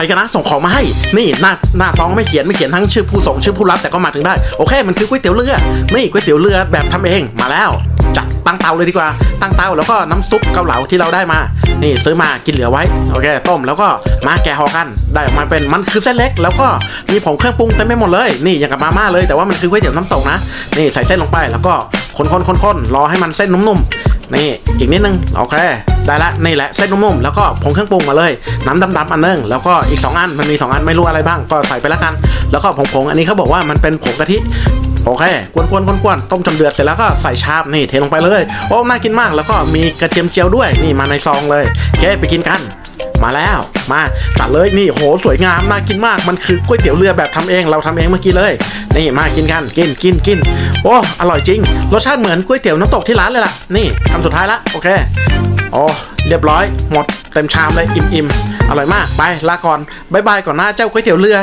รกันนะส่งของมาให้ นี่หน้าหน้าซองไม่เขียนไม่เขียนทั้งชื่อผู้ส่งชื่อผู้รับแต่ก็มาถึงได้ โอเค มันคือก๋วยเตี๋ยวเรือ นี่ก๋วยเตี๋ยวเรือแบบทำเองมาแล้วจัดตั้งเตาเลยดีกว่า ตั้งเตาแล้วก็น้ำซุปเกาเหลาที่เราได้มา นี่ซื้อมากินเหลือไว้ โอเค ต้มแล้วก็มาแกะห่อกัน ได้ออกมาเป็นมันคือเส้นเล็ก แล้วก็มีผงเครื่องปรุงเต็มไปหมดเลย นี่อย่างกับมาม่าเลย แต่ว่ามันคือก๋วยเตี๋ยวน้ำตกนะ นี่ใส่เส้นลงไปแล้วก็คนคนคนคนๆรอให้มันเส้นนุ่มๆ นี่อีกนิดนึงโอเคได้ละนี่แหละเส้นนุ่มๆแล้วก็ผงเครื่องปรุงมาเลย น้ำดำๆอันนึงแล้วก็อีก 2 อันมันมี 2 อันไม่รู้อะไรบ้างก็ใส่ไปแล้วกัน แล้วก็ผงผงๆอันนี้เขาบอกว่ามันเป็นผงกะทิโอเคกวนๆกวนๆต้มจนเดือดเสร็จแล้วก็ใส่ชามนี่เทลงไปเลยโอ้น่ากินมากแล้วก็มีกระเทียมเจียวด้วยนี่มาในซองเลยโอเคไปกินกัน มาแล้ว มาตัดเลยนี่โหสวยงามน่ากินมากมันคือก๋วยเตี๋ยวเรือแบบทำเองเราทำเองเมื่อกี้เลยนี่มากินกันกินกินกินโอ้อร่อยจริงรสชาติเหมือนก๋วยเตี๋ยวน้ำตกที่ร้านเลยล่ะนี่คำสุดท้ายละโอเคโอ้เรียบร้อยหมดเต็มชามเลยอิ่มๆอร่อยมากไปลาก่อนบายบายก่อนหน้าเจ้าก๋วยเตี๋ยวเรือ